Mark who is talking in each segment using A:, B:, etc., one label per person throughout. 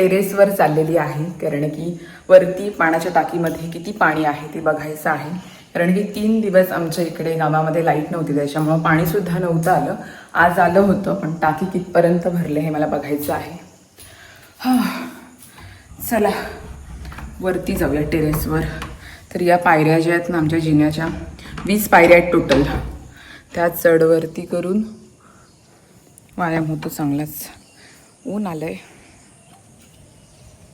A: टेरेसवर चाललेली आहे. कारण की वरती पाण्याच्या टाकीमध्ये किती पाणी आहे ते बघायचं आहे. कारण की तीन दिवस आमच्या इकडे गावामध्ये लाइट नव्हती त्याच्यामुळं पाणीसुद्धा नव्हतं आलं. आज आलं होतं पण टाकी कितपर्यंत भरले हे मला बघायचं आहे. हा. चला वरती जाऊया टेरेसवर. तर या पायऱ्या ज्या आहेत ना आमच्या जिन्याच्या वीस पायऱ्या आहेत टोटल त्या चढवरती करून व्यायाम होतो चांगलाच. ऊन आलं आहे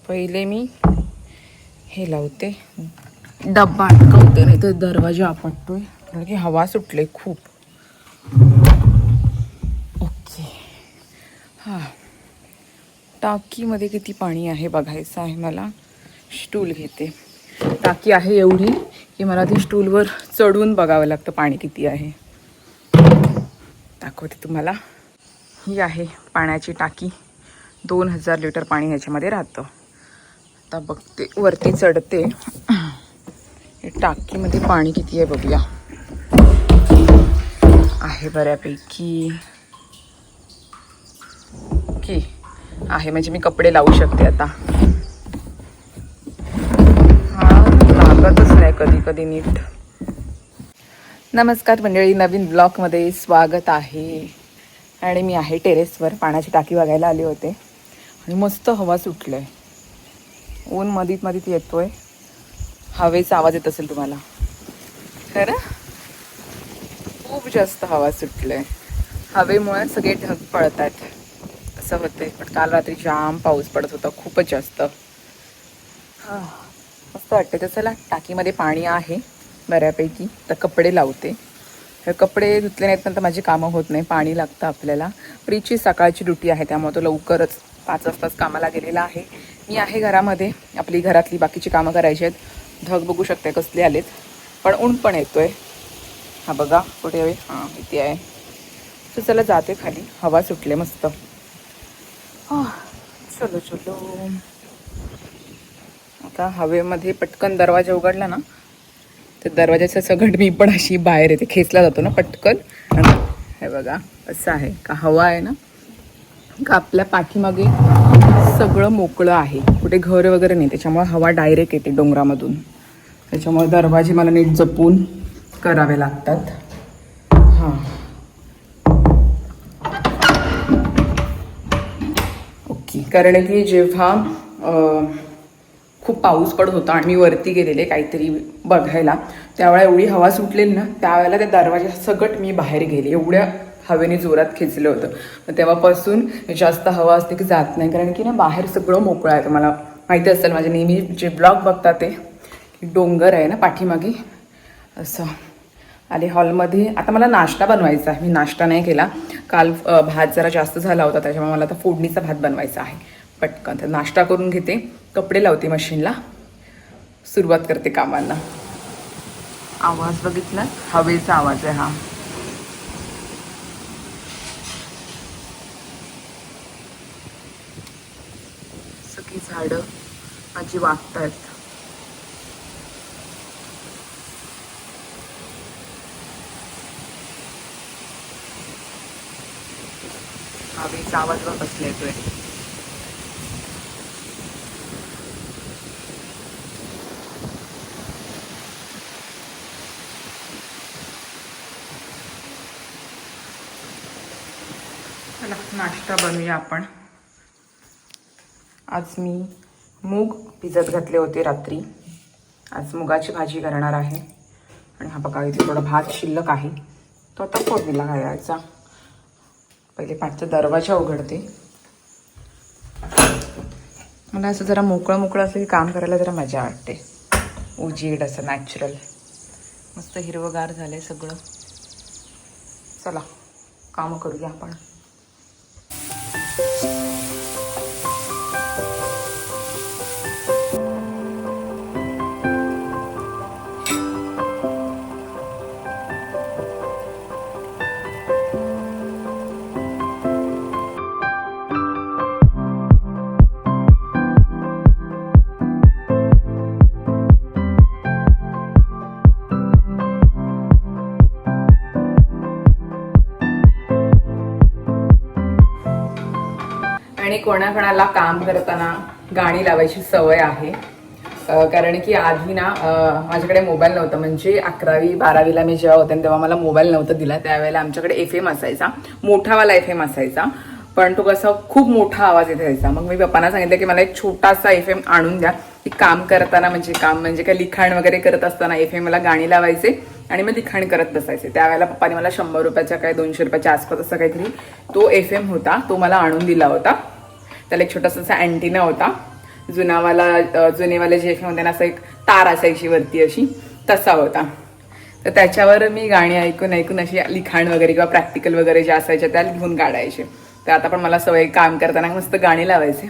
A: पहिले मी हे लावते. डब्बा अटकवते नाही तर दरवाजा आपटतोय. कारण की हवा सुटले खूप. ओके. हां. टाकीमध्ये किती पाणी आहे बघायचं आहे मला. स्टूल घेते. टाकी आहे एवढी की मला ती स्टूलवर चढून बघावं लागतं पाणी किती आहे. दाखवते तुम्हाला. ही आहे पाण्याची टाकी. दोन हजार लिटर पाणी ह्याच्यामध्ये राहतं. आता बघते वरती चढते. टाकीमध्ये पाणी किती आहे बघूया. आहे बऱ्यापैकी. की आहे म्हणजे मी कपडे लावू शकते आता. हा लागतच नाही कधी कधी नीट. नमस्कार मंडळी नवीन ब्लॉगमध्ये स्वागत आहे. आणि मी आहे टेरेसवर पाण्याची टाकी बघायला आले होते. आणि मस्त हवा सुटलं आहे ऊन मधीत मधीत येतोय. हवेचा आवाज येत असेल तुम्हाला. खरं? खूप जास्त हवा सुटलंय. हवेमुळे सगळे ढग पळत आहेत असं होतंय. पण काल रात्री जाम पाऊस पडत होता. खूपच जास्त. हां. मस्त वाटतं तर चला टाकीमध्ये पाणी आहे बऱ्यापैकी. तर कपडे लावते. हे कपडे धुतले नाहीत नंतर माझी कामं होत नाही. पाणी लागतं आपल्याला. प्रीची सकाळची ड्युटी आहे त्यामुळे तो लवकरच पाच वाजताच कामाला गेलेला आहे. मी आहे घरामध्ये. आपली घरातली बाकीची कामं करायची आहेत. ढग बघू शकते कसले आलेत. पण ऊन पण येतो आहे हा बघा कुठे हवे हां इथे आहे. तर चला जाते खाली. हवा सुटले मस्त. हा चलो चलो. आता हवेमध्ये पटकन दरवाजा उघडला ना तर दरवाजाचं सगळं मी पण अशी बाहेर येते. खेचला जातो ना पटकन. हे बघा असं आहे. का हवा आहे ना? का आपल्या पाठीमागे सगळं मोकळं आहे. कुठे घर वगैरे नाही. त्याच्यामुळे हवा डायरेक्ट येते डोंगरामधून. त्याच्यामुळे दरवाजे मला नीट जपून करावे लागतात. हां. ओके. कारण की जेव्हा खूप पाऊस पडत होता आणि मी वरती गेलेले काहीतरी बघायला त्यावेळेला एवढी हवा सुटलेली ना त्यावेळेला त्या दरवाजा सगट मी बाहेर गेले. एवढ्या हवेने जोरात खेचलं होतं. मग तेव्हापासून जास्त हवा असते की जात नाही. कारण की ना बाहेर सगळं मोकळं आहे. तुम्हाला माहिती असेल माझे नेहमी जे ब्लॉग बघता ते डोंगर आहे ना पाठीमागे. असं. आणि हॉलमध्ये आता मला नाश्ता बनवायचा आहे. मी नाश्ता नाही केला. काल भात जरा जास्त झाला होता. त्याच्यामुळे मला आता फोडणीचा भात बनवायचा आहे. पटकन. तर नाश्ता करून घेते. कपडे लावते मशीनला. सुरुवात करते कामांना. आवाज बघितला हवेचा आवाज आहे हा सगळी झाडं माझी वागतायत. हवेचा आवाज बघ कसला येतोय नाश्ता बनवूया आपण. आज मी मूग भिजत घातले होते रात्री. आज मुगाची भाजी करणार आहे. आणि हा बघा इथे थोडा भात शिल्लक आहे. तो आता फोडणीला घालायचा. पहिले पाठचा दरवाजा उघडते. मला असं जरा मोकळं मोकळं असं की काम करायला जरा मजा वाटते. उजीड असं नॅचरल मस्त हिरवगार झालंय सगळं. चला कामं करूया आपण. कोणाकोणाला काम करताना गाणी लावायची सवय आहे. कारण की आधी ना माझ्याकडे मोबाईल नव्हता. म्हणजे अकरावी बारावीला मी जेव्हा होते तेव्हा मला मोबाईल नव्हता दिला. त्यावेळेला आमच्याकडे एफ एम असायचा. मोठावाला एफ एम असायचा. पण तो कसा खूप मोठा आवाज येत यायचा मग मी पप्पांना सांगितलं की मला एक छोटासा एफ एम आणून द्या. की काम करताना म्हणजे काम म्हणजे काय लिखाण वगैरे करत असताना एफ एमला गाणी लावायचे आणि मग लिखाण करत बसायचे. त्यावेळेला पप्पाने मला शंभर रुपयाच्या काय दोनशे रुपयाच्या आसपास असं काहीतरी तो एफ एम होता. तो मला आणून दिला होता. त्याला एक छोटासा असा अँटिना होता. जुनावाला जुनेवाले जे होते ना असं एक तार असायची वरती अशी. तसा होता. तर त्याच्यावर मी गाणी ऐकून ऐकून अशी लिखाण वगैरे किंवा प्रॅक्टिकल वगैरे जे असायचे त्या लिहून काढायचे. तर आता पण मला सवय काम करताना मस्त गाणी लावायचे.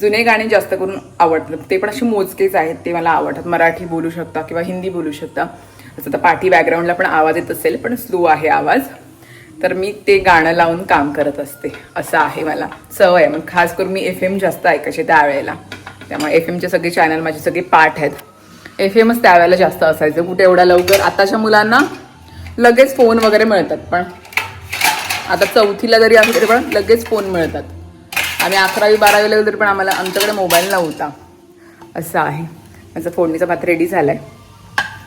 A: जुने गाणे जास्त करून आवडतात ते पण असे मोजकेच आहेत ते मला आवडतात. मराठी बोलू शकता किंवा हिंदी बोलू शकता. असं तर पाठी बॅकग्राऊंडला पण आवाज येत असेल पण स्लो आहे आवाज. तर मी ते गाणं लावून काम करत असते. असं आहे मला. सवय आहे. मग खास करून मी एफ एम जास्त ऐकायचे त्यावेळेला. त्यामुळे एफ एमचे सगळे चॅनल माझे सगळे पाठ आहेत. एफ एमच त्यावेळेला जास्त असायचं. कुठे एवढ्या लवकर? आताच्या मुलांना लगेच फोन वगैरे मिळतात. पण आता चौथीला जरी आम्ही तरी पण लगेच फोन मिळतात. आम्ही अकरावी बारावीला गेलो तरी पण आम्हाला आमच्याकडे मोबाईल नव्हता. असं आहे. माझा फोडणीचा भात रेडी झाला आहे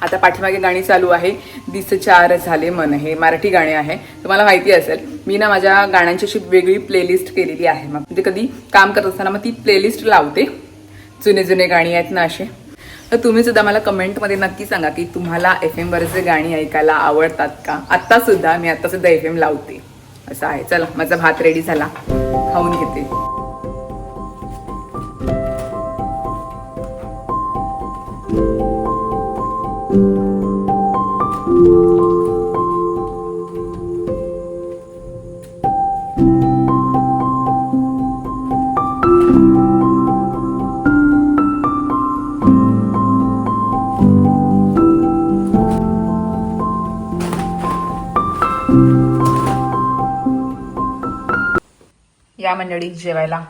A: आता पाठीमागे गाणी चालू आहे. दिस चार झाले मन. हे मराठी गाणे आहे. तुम्हाला माहिती असेल मी ना माझ्या गाण्यांची अशी वेगळी प्लेलिस्ट केलेली आहे. मग म्हणजे कधी काम करत असताना मग ती प्लेलिस्ट लावते. जुने जुने गाणी आहेत ना असे. तर तुम्ही सुद्धा मला कमेंटमध्ये नक्की सांगा की तुम्हाला एफ एमवरचे गाणी ऐकायला आवडतात का? आत्ता सुद्धा मी आता सुद्धा एफ एम लावते. असं आहे. चला माझा भात रेडी झाला. खाऊन घेते. या मंडळीत जेवायला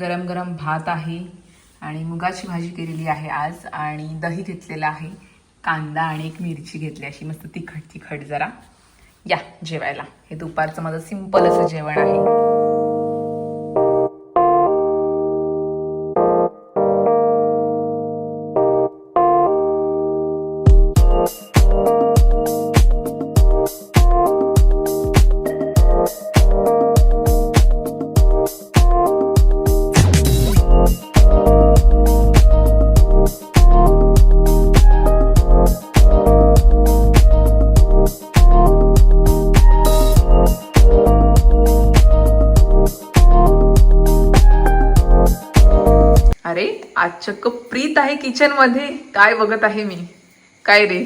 A: गरम गरम भात आहे आणि मुगाची भाजी केलेली आहे आज आणि दही घेतलेलं आहे. कांदा आणि एक मिरची घेतली अशी मस्त तिखट तिखट जरा. या जेवायला. हे दुपारचं माझं सिंपल असं जेवण आहे. अरे आज चक्क प्रीत आहे किचनमध्ये. काय बघत आहे मी? काय रे?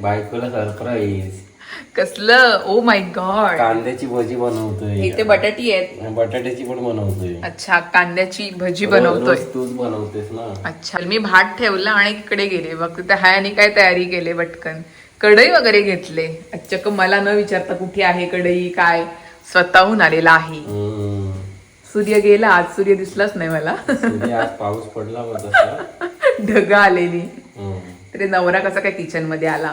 B: बायकोला सरप्राईज
A: कसलं? ओ माय गॉड
B: कांद्याची भजी बनवतोय.
A: इथे बटाटी आहेत.
B: बटाट्याची पण बनवतोय.
A: अच्छा कांद्याची भजी बनवतोय.
B: तूच बनवतेस ना.
A: अच्छा मी भात ठेवला आणि इकडे गेले. बघ त्या हायाने काय तयारी केली पटकन. कढई वगैरे घेतले. अच्छा मला न विचारता कुठे आहे कढई काय? स्वतःहून आलेला आहे. सूर्य गेला आज सूर्य दिसलाच नाही मला.
B: आज पाऊस पडला.
A: ढग आलेली. तरी नवरा कसा काय किचनमध्ये आला?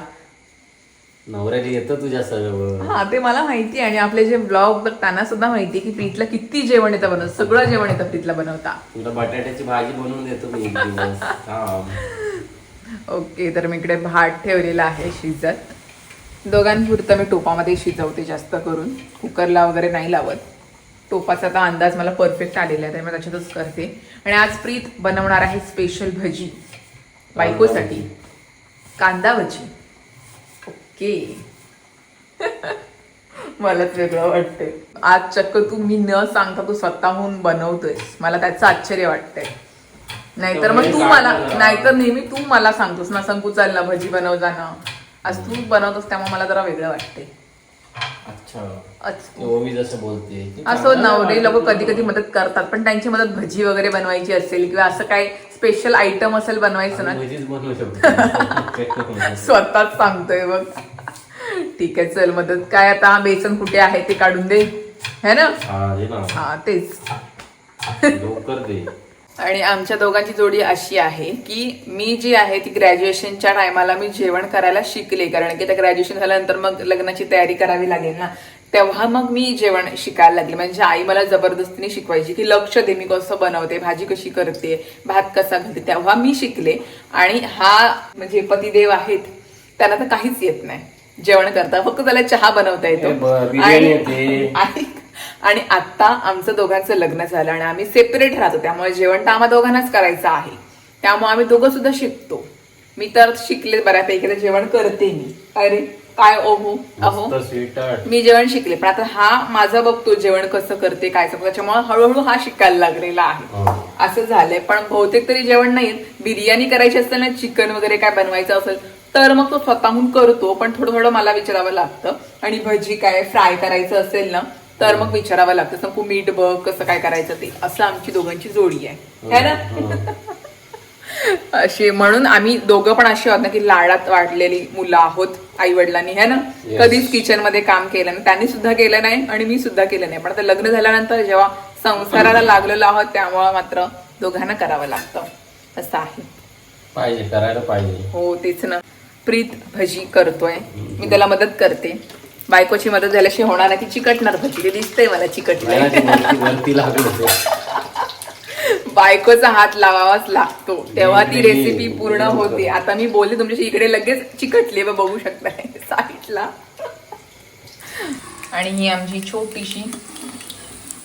B: नवऱ्याला येतं तुझ्या सर्व
A: हा ते मला माहिती आहे. आणि आपले जे ब्लॉग त्यांना सुद्धा माहिती की प्रीतला किती जेवण येतं बनवत सगळं जेवण येतं प्रीतला बनवता.
B: तुला बटाट्याची भाजी बनवून देतो मी एक दिवस. थांब.
A: ओके तर मी इकडे भात ठेवलेला आहे शिजत. दोघांपुरतं मी टोपामध्ये शिजवते जास्त करून. कुकरला वगैरे नाही लावत. टोपाचा आता अंदाज मला परफेक्ट आलेला आहे त्यामुळे त्याच्यातच करते. आणि आज प्रीत बनवणार आहे स्पेशल भजी. बायकोसाठी. कांदा भजी ओके. मलाच वेगळं वाटतंय. आज चक्क तू मी न सांगता तू स्वतःहून बनवतोयस मला त्याचं आश्चर्य वाटतंय. नाहीतर मग तू मला नाहीतर नेहमी तू मला सांगतोस ना संकू चाल ना भजी बनव जाणं आज तू बनवतोस त्यामुळे मला जरा वेगळं वाटतंय. असं नवरे लोक. कधी कधी मदत करतात पण त्यांची मदत भजी वगैरे बनवायची असेल किंवा असं काय स्पेशल आयटम असेल बनवायचं ना. स्वतःच सांगतोय बघ. ठीक आहे चल मदत. काय आता बेसन कुठे आहे ते काढून दे. है
B: हा ना.
A: हा तेच.
B: लवकर दे.
A: आणि आमच्या दोघांची जोडी अशी आहे की मी जी आहे ती ग्रॅज्युएशनच्या टायमाला मी जेवण करायला शिकले. कारण की त्या ग्रॅज्युएशन झाल्यानंतर मग लग्नाची तयारी करावी लागेल ना. तेव्हा मग मी जेवण शिकायला लागले. म्हणजे आई मला जबरदस्तीने शिकवायची की लक्ष दे मी कसं बनवते भाजी कशी करते भात कसा घालते. तेव्हा मी शिकले. आणि हा म्हणजे पतिदेव आहेत त्यांना तर काहीच येत नाही. जेवण करता फक्त त्याला चहा बनवता येतो. आणि आणि आता आमचं दोघांचं लग्न झालं आणि आम्ही सेपरेट राहतो. त्यामुळे जेवण तर आम्हा दोघांनाच करायचं आहे. त्यामुळे आम्ही दोघं सुद्धा शिकतो. मी तर शिकले बऱ्यापैकी तर जेवण करते मी. अरे काय ओहो अहो. मी जेवण शिकले पण आता हा माझा बघतो जेवण कसं करते काय त्याच्यामुळे हळूहळू हा शिकायला लागलेला आहे.
B: हो.
A: असं झालंय. पण बहुतेक तरी जेवण नाही बिर्याणी करायची असेल ना चिकन वगैरे काय बनवायचं असेल तर मग तो स्वतःहून करतो. पण थोडं थोडं मला विचारावं लागतं. आणि भजी काय फ्राय करायचं असेल ना तर मग विचारावं लागतं संकू मीठ बघ कसं काय करायचं ते. असं आमची दोघांची जोडी आहे. है ना? अशी म्हणून आम्ही दोघं पण अशी आहोत ना की लाडात वाढलेली मुलं आहोत आई वडिलांनी है ना. कधीच किचनमध्ये काम केलं नाही. त्यांनी सुद्धा केलं नाही आणि मी सुद्धा केलं नाही. पण आता लग्न झाल्यानंतर जेव्हा संसाराला लागलेलो आहोत त्यामुळं मात्र दोघांना करावं लागतं. असं आहे.
B: पाहिजे करायला पाहिजे.
A: हो तेच ना. प्रीत भजी करतोय. मी त्याला मदत करते. बायकोची मदत झाल्याशिवाय होणार नाही ती चिकटणार भजी ते दिसतंय मला
B: ते
A: बायकोचा हात लावावाच लागतो. तेव्हा ती रेसिपी पूर्ण होते. आता मी बोलले तुमच्याशी इकडे लगेच चिकटले बघू शकता साईडला आणि ही आमची छोटीशी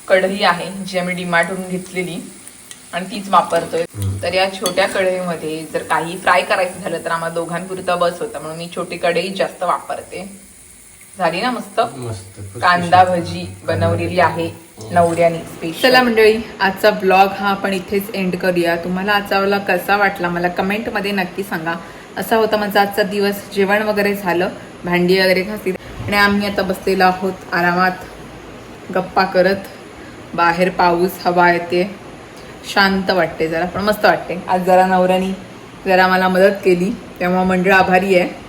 A: कढई आहे जी आम्ही डिमार्टवरून घेतलेली. आणि तीच वापरतोय. तर या छोट्या कढईमध्ये जर काही फ्राय करायचं झालं तर आम्हाला दोघांपुरतं बस होतं. म्हणून मी छोटी कढई जास्त वापरते. झाली ना मस्त? कांदा भजी बनवलेली आहे नवऱ्याने स्पेशल चला मंडळी आजचा ब्लॉग हा आपण इथेच एंड करूया. तुम्हाला आजचा ब्लॉग कसा वाटला मला कमेंटमध्ये नक्की सांगा. असा होता माझा आजचा दिवस जेवण वगैरे झालं भांडी वगैरे घासली. आणि आम्ही आता बसलेलो आहोत आरामात. गप्पा करत बाहेर पाऊस हवा येते. शांत वाटते जरा पण मस्त वाटते. आज जरा नवऱ्यानी जरा मला मदत केली तेव्हा मंडळ आभारी आहे.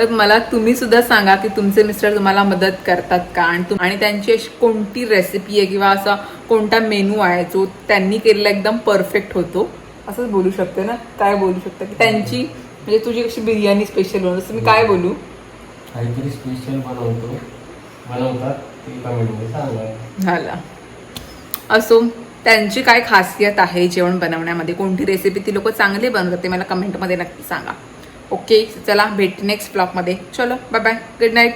A: तर मला तुम्ही सुद्धा सांगा की तुमचे मिस्टर तुम्हाला मदत करतात का? आणि तुम- आणि त्यांची अशी कोणती रेसिपी आहे किंवा असा कोणता मेनू आहे जो त्यांनी केलेला एकदम परफेक्ट होतो? असंच बोलू शकते ना? काय बोलू शकते? की त्यांची म्हणजे तुझी कशी बिर्याणी स्पेशल बनवतो? असं मी काय बोलू?
B: काहीतरी स्पेशल बनवतो. बनवतात.
A: झाला. असो त्यांची काय खासियत आहे जेवण बनवण्यामध्ये? कोणती रेसिपी ती लोक चांगले बनवतात ते मला कमेंटमध्ये नक्की सांगा. ओके चला भेट नेक्स्ट ब्लॉगमध्ये चलो बाय बाय गुड नाईट